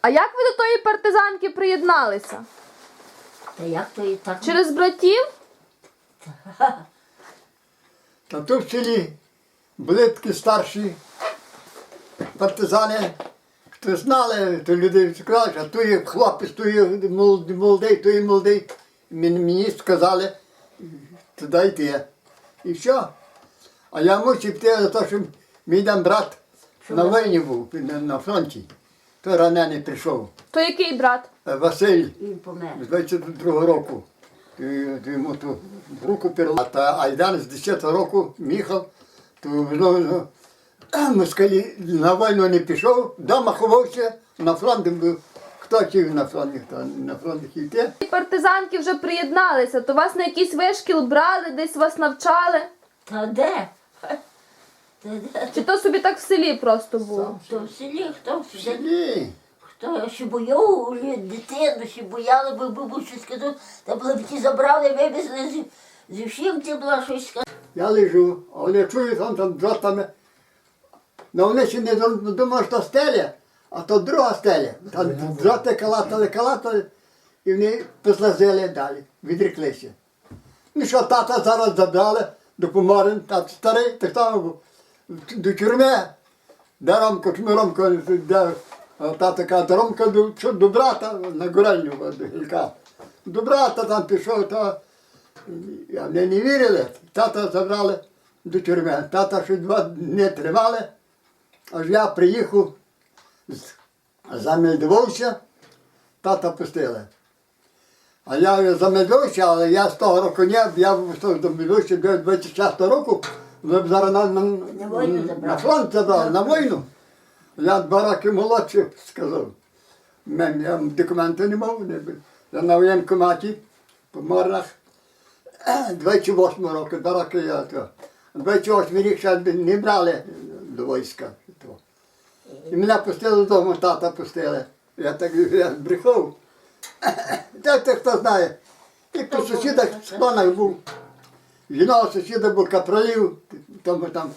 А як ви до тої партизанки приєдналися? Та як то і так? Через братів? Та тут в селі були такі старші партизани, хто знали, то люди сказали, що то є хлопець, то є молодий, то є молодий. Мені, мені сказали, туди йти. І все. А я мусив йти за те, що мій там брат на війні був, на, на фронті. То ранений прийшов. То який брат? Е, Василь Він помер. з 22-го року. І, йому ту руку переламав. Та Айдан з 10-го року їхав, то ну, ну, москалі на війну не пішов, вдома ховався, на фронт був. Хто хотів на фронт, ніхто на фронт йти. Ті партизанки вже приєдналися, то вас на якийсь вишкіл брали, десь вас навчали? Та де? Чи то собі так в селі просто було? Хто в селі, хто в В селі? селі. Хто ще бояв дитину, ще бояли, бо був щось сказав, та були б ті забрали, вивезли зі, зі всім ті була щось сказати. Я лежу, а вони чують, там там дротами. Ну вони ще не дум- думали, що стеля, а то друга стеля. Там дроти калатали, калатали, і вони послазили далі, відреклися. Ну що, тата зараз забрали, допомогли, тат старий, так само був, до тюрми. Де Ромко, чому Ромко, де а тата каже, «Та Ромко до, до брата на горельню, до. До брата там пішов, я вони не вірили. Тата забрали до тюрми. Тата ще два дні тримали, аж я приїхав, з- замельдувався, тата пустили. А я замельдувався, але я з того року не, я замельдувався до 26 року, вже б зараз на, на, На війну забрали. фронт забрали, на війну. Я два роки молодший сказав. Мен, я документи не мав, не, бу- я на воєнкоматі, по морнах. 28 року, два роки я то. 28 рік ще не брали до війська. То. І мене пустили додому, тата пустили. Я так я брехав. Так то хто знає. Як по сусідах в склонах був. Жінок сусіда був капралів, там, там